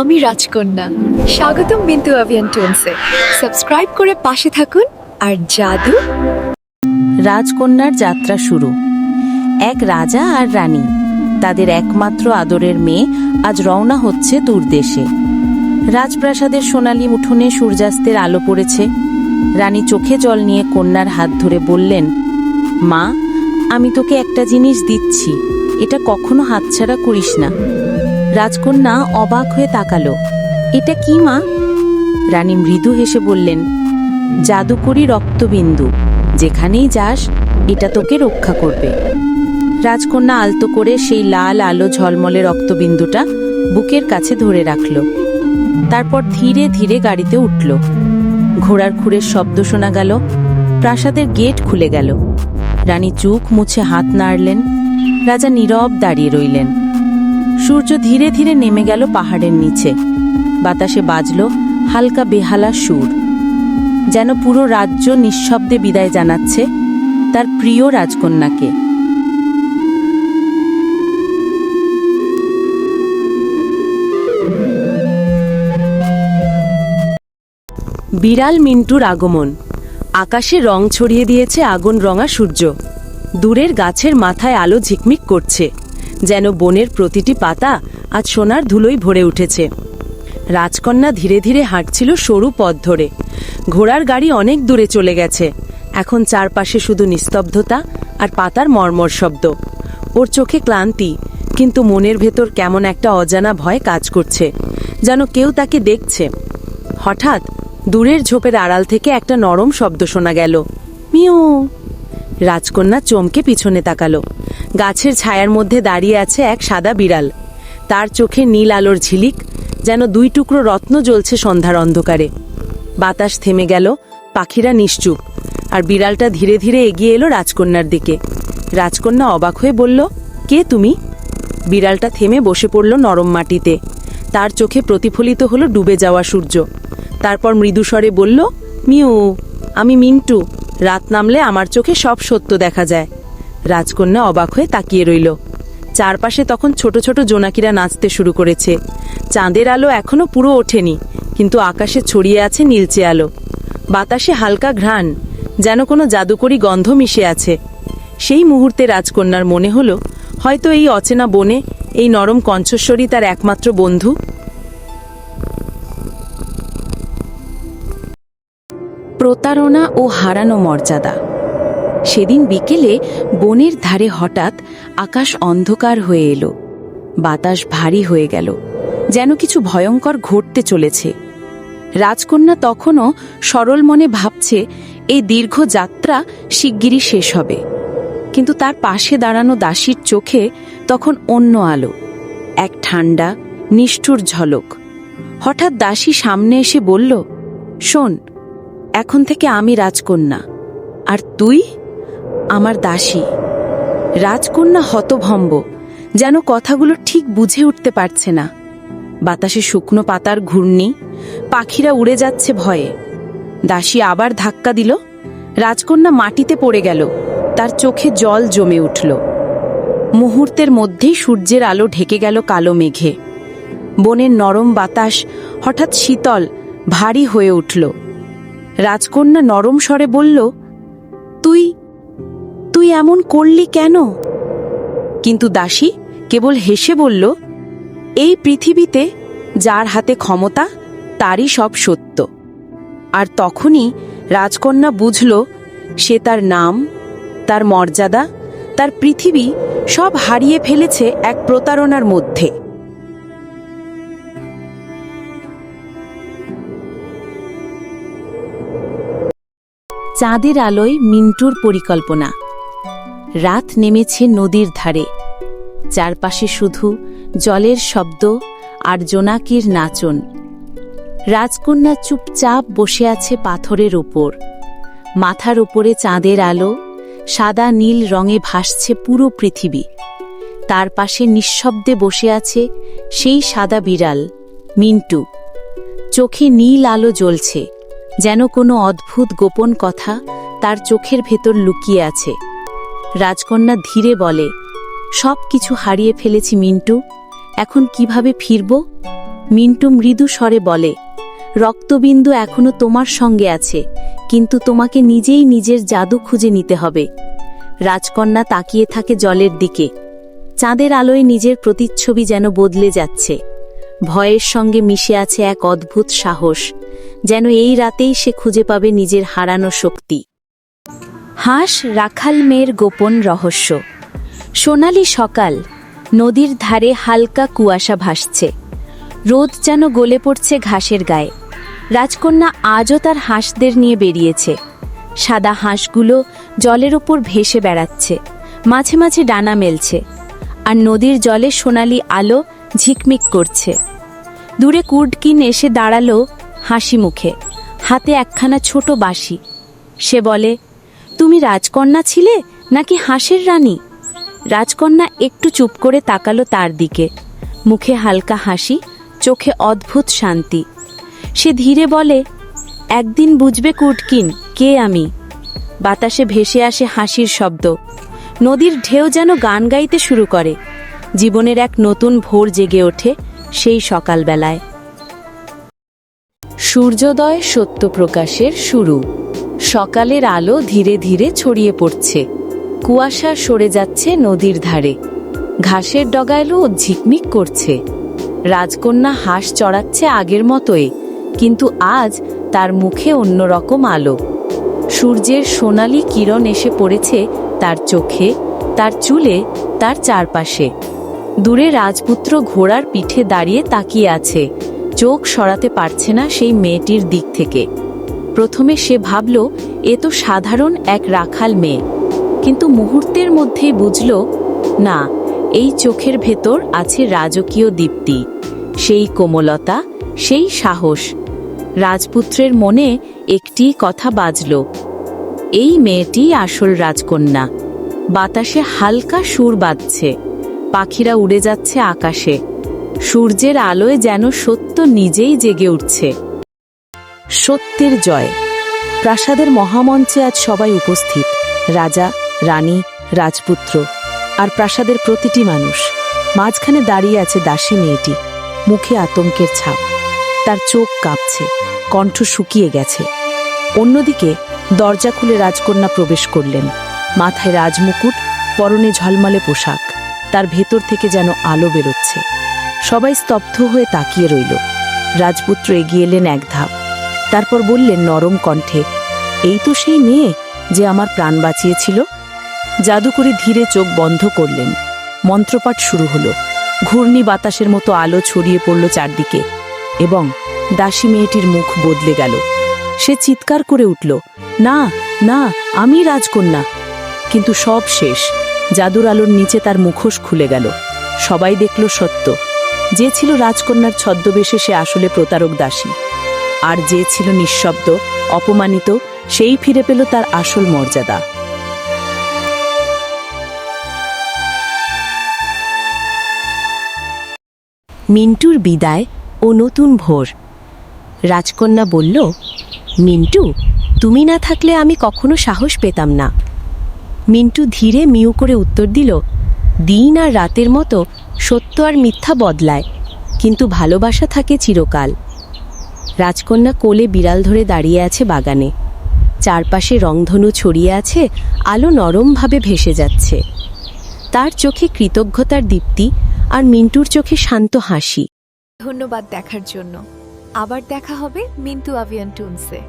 আমি রাজকন্যা। স্বাগতম বিন্দু অভিয়ান টোনসে। সাবস্ক্রাইব করে পাশে থাকুন আর জাদু। রাজকন্যার যাত্রা শুরু। এক রাজা আর রানী, তাদের একমাত্র আদরের মেয়ে আজ রওনা হচ্ছে দূরদেশে রাজপ্রাসাদের সোনালী উঠোনে সূর্যাস্তের আলো পড়েছে। রানী চোখে জল নিয়ে কন্যার হাত ধরে বললেন, মা আমি তোকে একটা জিনিস দিচ্ছি। এটা কখনো হাতছাড়া করিস না। রাজকন্যা অবাক হয়ে তাকালো। এটা কি, মা? রানী মৃদু হেসে বললেন, জাদুকরি রক্তবিন্দু। যেখানেই যাস, এটা তোকে রক্ষা করবে। রাজকন্যা আলতো করে সেই লাল আলো ঝলমলে রক্তবিন্দুটা বুকের কাছে ধরে রাখল। তারপর ধীরে ধীরে গাড়িতে উঠল। ঘোড়ার খুঁড়ের শব্দ শোনা গেল। প্রাসাদের গেট খুলে গেল। রানী চোখ মুছে হাত নাড়লেন। রাজা নীরব দাঁড়িয়ে রইলেন। সূর্য ধীরে ধীরে নেমে গেল পাহাড়ের নিচে। বাতাসে বাজল হালকা বেহালা সুর। যেন পুরো রাজ্য নিঃশব্দে বিদায় জানাচ্ছে তার প্রিয় রাজকন্যাকে। বিড়াল মিন্টুর আগমন। আকাশে রং ছড়িয়ে দিয়েছে আগুন রঙা সূর্য। দূরের গাছের মাথায় আলো ঝিকমিক করছে, যেন বনের প্রতিটি পাতা আজ সোনার ধুলোই ভরে উঠেছে। রাজকন্যা ধীরে ধীরে হাঁটছিল সরু পথ ধরে। ঘোড়ার গাড়ি অনেক দূরে চলে গেছে। এখন চারপাশে শুধু নিস্তব্ধতা আর পাতার মর্মর শব্দ। ওর চোখে ক্লান্তি, কিন্তু মনের ভেতর কেমন একটা অজানা ভয় কাজ করছে, যেন কেউ তাকে দেখছে। হঠাৎ দূরের ঝোপের আড়াল থেকে একটা নরম শব্দ শোনা গেল। মিউ। রাজকন্যা চমকে পিছনে তাকালো। গাছের ছায়ার মধ্যে দাঁড়িয়ে আছে এক সাদা বিড়াল। তার চোখে নীল আলোর ঝিলিক, যেন দুই টুকরো রত্ন জ্বলছে সন্ধ্যার অন্ধকারে। বাতাস থেমে গেল, পাখিরা নিশ্চুপ, আর বিড়ালটা ধীরে ধীরে এগিয়ে এলো রাজকন্যার দিকে। রাজকন্যা অবাক হয়ে বলল, কে তুমি? বিড়ালটা থেমে বসে পড়ল নরম মাটিতে। তার চোখে প্রতিফলিত হলো ডুবে যাওয়া সূর্য। তারপর মৃদুস্বরে বলল, মিউ, আমি মিন্টু। রাত নামলে আমার চোখে সব সত্য দেখা যায়। রাজকন্যা অবাক হয়ে তাকিয়ে রইল। চারপাশে তখন ছোট ছোট জোনাকিরা নাচতে শুরু করেছে। চাঁদের আলো এখনও পুরো ওঠেনি, কিন্তু আকাশে ছড়িয়ে আছে নীলচে আলো। বাতাসে হালকা ঘ্রাণ, যেন কোনো জাদুকরি গন্ধ মিশে আছে। সেই মুহূর্তে রাজকন্যার মনে হলো, হয়তো এই অচেনা বনে এই নরম কণ্ঠস্বরী তার একমাত্র বন্ধু? প্রতারণা ও হারানো মর্যাদা। সেদিন বিকেলে বনের ধারে হঠাৎ আকাশ অন্ধকার হয়ে এলো। বাতাস ভারী হয়ে গেল, যেন কিছু ভয়ঙ্কর ঘটতে চলেছে। রাজকন্যা তখনও সরল মনে ভাবছে, এই দীর্ঘ যাত্রা শিগগিরই শেষ হবে। কিন্তু তার পাশে দাঁড়ানো দাসীর চোখে তখন অন্য আলো, এক ঠান্ডা নিষ্ঠুর ঝলক। হঠাৎ দাসী সামনে এসে বলল, শোন এখন থেকে আমি রাজকন্যা। আর তুই? আমার দাসী। রাজকন্যা হতভম্ব, যেন কথাগুলো ঠিক বুঝে উঠতে পারছে না। বাতাসে শুকনো পাতার ঘূর্ণি, পাখিরা উড়ে যাচ্ছে ভয়ে। দাসী আবার ধাক্কা দিল, রাজকন্যা মাটিতে পড়ে গেল, তার চোখে জল জমে উঠল। মুহূর্তের মধ্যেই সূর্যের আলো ঢেকে গেল কালো মেঘে। বনের নরম বাতাস হঠাৎ শীতল, ভারী হয়ে উঠল। রাজকন্যা নরম স্বরে বলল, তুই তুই এমন করলি কেন? কিন্তু দাসী কেবল হেসে বলল, এই পৃথিবীতে যার হাতে ক্ষমতা, তারই সব সত্য। আর তখনই রাজকন্যা বুঝল, সে তার নাম, তার মর্যাদা, তার পৃথিবী সব হারিয়ে ফেলেছে এক প্রতারণার মধ্যে। চাঁদের আলোয় মিন্টুর পরিকল্পনা। রাত নেমেছে নদীর ধারে। চারপাশে শুধু জলের শব্দ আর জোনাকির নাচন। রাজকন্যা চুপচাপ বসে আছে পাথরের ওপর মাথার ওপরে চাঁদের আলো সাদা নীল রঙে ভাসছে পুরো পৃথিবী। তার পাশে নিঃশব্দে বসে আছে সেই সাদা বিড়াল, মিন্টু। চোখে নীল আলো জ্বলছে। যেন কোনো অদ্ভুত গোপন কথা তার চোখের ভেতর লুকিয়ে আছে। রাজকন্যা ধীরে বলে, সব কিছু হারিয়ে ফেলেছি, মিন্টু। এখন কীভাবে ফিরব? মিন্টু মৃদু স্বরে বলে, রক্তবিন্দু এখনও তোমার সঙ্গে আছে, কিন্তু তোমাকে নিজেই নিজের জাদু খুঁজে নিতে হবে। রাজকন্যা তাকিয়ে থাকে জলের দিকে। চাঁদের আলোয় নিজের প্রতিচ্ছবি যেন বদলে যাচ্ছে। ভয়ের সঙ্গে মিশে আছে এক অদ্ভুত সাহস, যেন এই রাতেই সে খুঁজে পাবে নিজের হারানো শক্তি। হাঁস রাখাল মেয়ের গোপন রহস্য। সোনালি সকাল, নদীর ধারে হালকা কুয়াশা ভাসছে। রোদ যেন গলে পড়ছে ঘাসের গায়ে। রাজকন্যা আজও তার হাঁসদের নিয়ে বেরিয়েছে। সাদা হাঁসগুলো জলের ওপর ভেসে বেড়াচ্ছে, মাঝে মাঝে ডানা মেলছে। আর নদীর জলে সোনালি আলো ঝিকমিক করছে। দূরে কুর্ডকিন এসে দাঁড়াল হাসি মুখে। হাতে একখানা ছোট বাঁশি। সে বলে, তুমি রাজকন্যা ছিলে নাকি হাঁসের রানী? রাজকন্যা একটু চুপ করে তাকালো তার দিকে। মুখে হালকা হাসি, চোখে অদ্ভুত শান্তি। সে ধীরে বলে, একদিন বুঝবে কুটকিন কে আমি? বাতাসে ভেসে আসে হাসির শব্দ। নদীর ঢেউ যেন গান গাইতে শুরু করে। জীবনের এক নতুন ভোর জেগে ওঠে সেই সকালবেলায়। সূর্যোদয় সত্যপ্রকাশের শুরু। সকালের আলো ধীরে ধীরে ছড়িয়ে পড়ছে। কুয়াশা সরে যাচ্ছে নদীর ধারে। ঘাসের ডগায়লো ঝিকমিক করছে। রাজকন্যা হাঁস চড়াচ্ছে আগের মতোই, কিন্তু আজ তার মুখে অন্যরকম আলো। সূর্যের সোনালি কিরণ এসে পড়েছে তার চোখে, তার চুলে, তার চারপাশে। দূরে রাজপুত্র ঘোড়ার পিঠে দাঁড়িয়ে তাকিয়ে আছে। চোখ সরাতে পারছে না সেই মেয়েটির দিক থেকে। প্রথমে সে ভাবল, এ তো সাধারণ এক রাখাল মেয়ে। কিন্তু মুহূর্তের মধ্যেই বুঝল, না, এই চোখের ভেতর আছে রাজকীয় দীপ্তি। সেই কোমলতা, সেই সাহস। রাজপুত্রের মনে একটি কথা বাজল, এই মেয়েটি আসল রাজকন্যা। বাতাসে হালকা সুর বাজছে। পাখিরা উড়ে যাচ্ছে আকাশে। সূর্যের আলোয় যেন সত্য নিজেই জেগে উঠছে। সত্যের জয়। প্রাসাদের মহামঞ্চে আজ সবাই উপস্থিত। রাজা, রানী, রাজপুত্র আর প্রাসাদের প্রতিটি মানুষ। মাঝখানে দাঁড়িয়ে আছে দাসী মেয়েটি। মুখে আতঙ্কের ছাপ। তার চোখ কাঁপছে। কণ্ঠ শুকিয়ে গেছে। অন্যদিকে দরজা খুলে রাজকন্যা প্রবেশ করলেন। মাথায় রাজমুকুট, পরনে ঝলমলে পোশাক। তার ভেতর থেকে যেন আলো বেরোচ্ছে। সবাই স্তব্ধ হয়ে তাকিয়ে রইল। রাজপুত্র এগিয়ে এলেন এক ধাপ। তারপর বললেন নরম কণ্ঠে, এই তো সেই মেয়ে যে আমার প্রাণ বাঁচিয়েছিল? জাদু করে ধীরে চোখ বন্ধ করলেন। মন্ত্রপাঠ শুরু হলো। ঘূর্ণি বাতাসের মতো আলো ছড়িয়ে পড়ল চারদিকে এবং দাসী মেয়েটির মুখ বদলে গেল। সে চিৎকার করে উঠল, না না, আমি রাজকন্যা। কিন্তু সব শেষ। জাদুর আলোর নিচে তার মুখোশ খুলে গেল। সবাই দেখল সত্য। যে ছিল রাজকন্যার ছদ্মবেশে সে আসলে প্রতারক দাসী। আর যে ছিল নিঃশব্দ, অপমানিত, সেই ফিরে পেল তার আসল মর্যাদা। মিন্টুর বিদায় ও নতুন ভোর। রাজকন্যা বলল, মিন্টু, তুমি না থাকলে আমি কখনো সাহস পেতাম না। মিন্টু ধীরে মিউ করে উত্তর দিল, দিন আর রাতের মতো সত্য আর মিথ্যা বদলায়, কিন্তু ভালোবাসা থাকে চিরকাল। রাজকন্যা কোলে বিড়াল ধরে দাঁড়িয়ে আছে বাগানে। চারপাশে রংধনু ছড়িয়ে আছে, আলো নরমভাবে ভেসে যাচ্ছে। তার চোখে কৃতজ্ঞতার দীপ্তি আর মিন্টুর চোখে শান্ত হাসি। ধন্যবাদ দেখার জন্য। আবার দেখা হবে মিন্টু আভিয়ান টুনসে